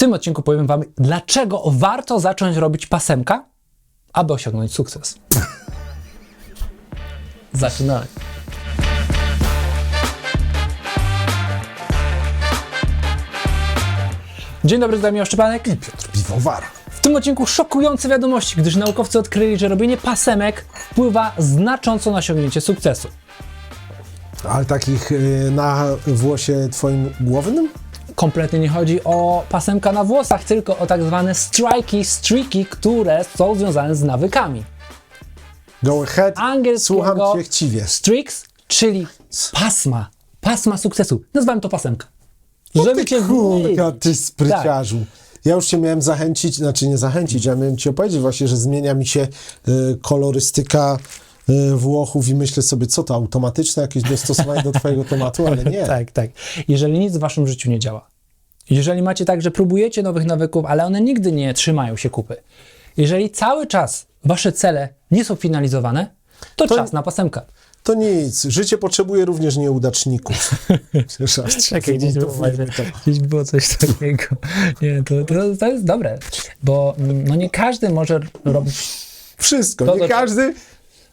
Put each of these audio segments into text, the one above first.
tym odcinku powiem Wam, dlaczego warto zacząć robić pasemka, aby osiągnąć sukces. Zaczynamy. Dzień dobry, zdajemy Szczepanek. Piotr Piwowar. W tym odcinku szokujące wiadomości, gdyż naukowcy odkryli, że robienie pasemek wpływa znacząco na osiągnięcie sukcesu. Ale takich y, na włosie twoim głownym? Kompletnie nie chodzi o pasemka na włosach, tylko o tak zwane striki, streaky, które są związane z nawykami. Go ahead. Angielskiego Słucham cię chciwie. streaks, czyli pasma, pasma sukcesu. Nazywam to pasemka. No Żeby ty cię kurka, ty spryciarzu. Ja już cię miałem zachęcić, znaczy nie zachęcić, ja miałem ci opowiedzieć właśnie, że zmienia mi się y, kolorystyka Włochów i myślę sobie, co to, automatyczne jakieś dostosowanie do twojego tematu, ale nie. Tak, tak. Jeżeli nic w waszym życiu nie działa, jeżeli macie tak, że próbujecie nowych nawyków, ale one nigdy nie trzymają się kupy, jeżeli cały czas wasze cele nie są finalizowane, to, To- czas na pasemka. To nic, życie potrzebuje również nieudaczników. Czekaj, gdzieś było, gdzieś było coś takiego. Nie, to, to, to jest dobre, bo mm, no nie każdy może robić Wszystko, To nie każdy,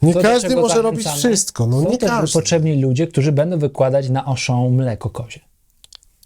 nie to, każdy może robić zachęcamy. wszystko, no Są nie też każdy. potrzebni ludzie, którzy będą wykładać na oszą mleko kozie.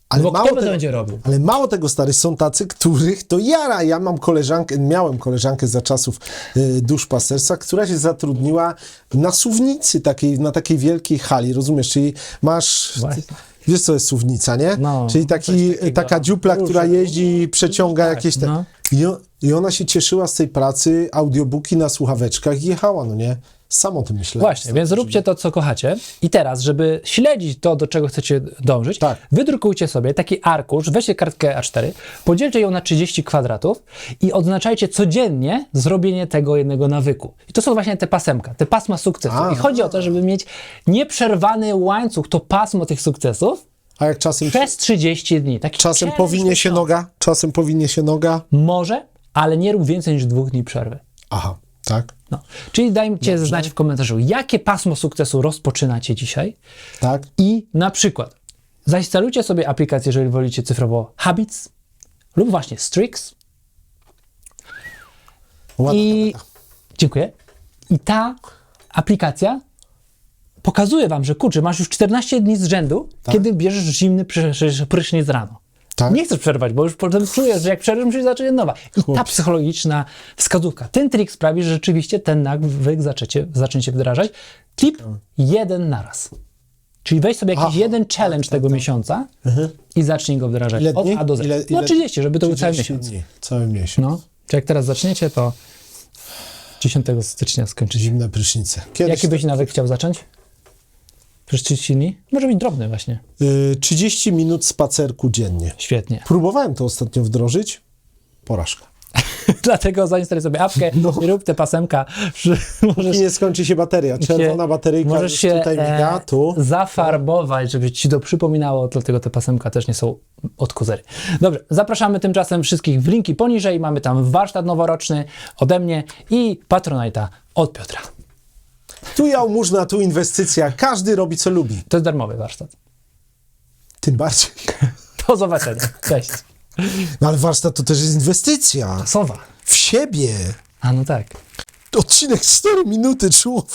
Ale Bo mało kto to tego- będzie robił? Ale mało tego, stary, są tacy, których to jara. Ja mam koleżankę, miałem koleżankę za czasów y, duszpasterstwa, która się zatrudniła na suwnicy, takiej, na takiej wielkiej hali, rozumiesz? Czyli masz... Właśnie. Wiesz, co jest suwnica, nie? No, Czyli taki, coś takiego. taka dziupla, która Różne. jeździ i przeciąga Tak, jakieś te... no. I, o, I ona się cieszyła z tej pracy, audiobooki na słuchaweczkach i jechała, no nie? Sam o tym myślałem. Właśnie, więc róbcie to, co kochacie. I teraz, żeby śledzić to, do czego chcecie dążyć, Tak. wydrukujcie sobie taki arkusz, weźcie kartkę A4, podzielcie ją na 30 kwadratów i odznaczajcie codziennie zrobienie tego jednego nawyku. I to są właśnie te pasemka, te pasma sukcesu. A. I chodzi o to, żeby mieć nieprzerwany łańcuch, to pasmo tych sukcesów A jak czasem, przez 30 dni. Taki czasem powinie się noga? Czasem powinie się noga? Może, ale nie rób więcej niż dwóch dni przerwy. Aha, tak, No. Czyli dajcie znać w komentarzu, jakie pasmo sukcesu rozpoczynacie dzisiaj tak. i na przykład zainstalujcie sobie aplikację, jeżeli wolicie cyfrowo Habits lub właśnie Strix Ładna i dziękuję. I ta aplikacja pokazuje wam, że kurczę, masz już 14 dni z rzędu, kiedy bierzesz zimny prysznic rano. Tak. Nie chcesz przerwać, bo już potem czujesz, że jak przerwiesz, musisz zacząć od nowa. I ta psychologiczna wskazówka, ten trik sprawi, że rzeczywiście ten nawyk zaczniecie, zaczniecie wdrażać. Tip jeden naraz. Czyli weź sobie jakiś Aha. jeden challenge tego miesiąca i zacznij go wdrażać Ile od dni? A do Z. Ile- no ile- 30, żeby to był cały 30 miesiąc. dni, cały miesiąc. No, czy jak teraz zaczniecie, to 10 stycznia skończycie. Zimne prysznice. Kiedyś Jaki byś nawyk chciał zacząć? Przez 30 dni? Może być drobny właśnie. y, 30 minut spacerku dziennie. Świetnie. Próbowałem to ostatnio wdrożyć. Porażka. Dlatego zainstaluj sobie apkę No. i rób te pasemka. Możesz nie skończy się bateria. Czerwona bateryjka możesz się tutaj miga, e, tu. zafarbować, żeby ci to przypominało, dlatego te pasemka też nie są od kozery. Dobrze, zapraszamy tymczasem wszystkich w linki poniżej. Mamy tam warsztat noworoczny ode mnie i Patronite'a od Piotra. Tu jałmużna, tu inwestycja. Każdy robi co lubi. To jest darmowy warsztat. Tym bardziej. Do zobaczenia. Cześć. No ale warsztat to też jest inwestycja. Sowa. W siebie. A no tak. Odcinek 4 minuty, człowiek.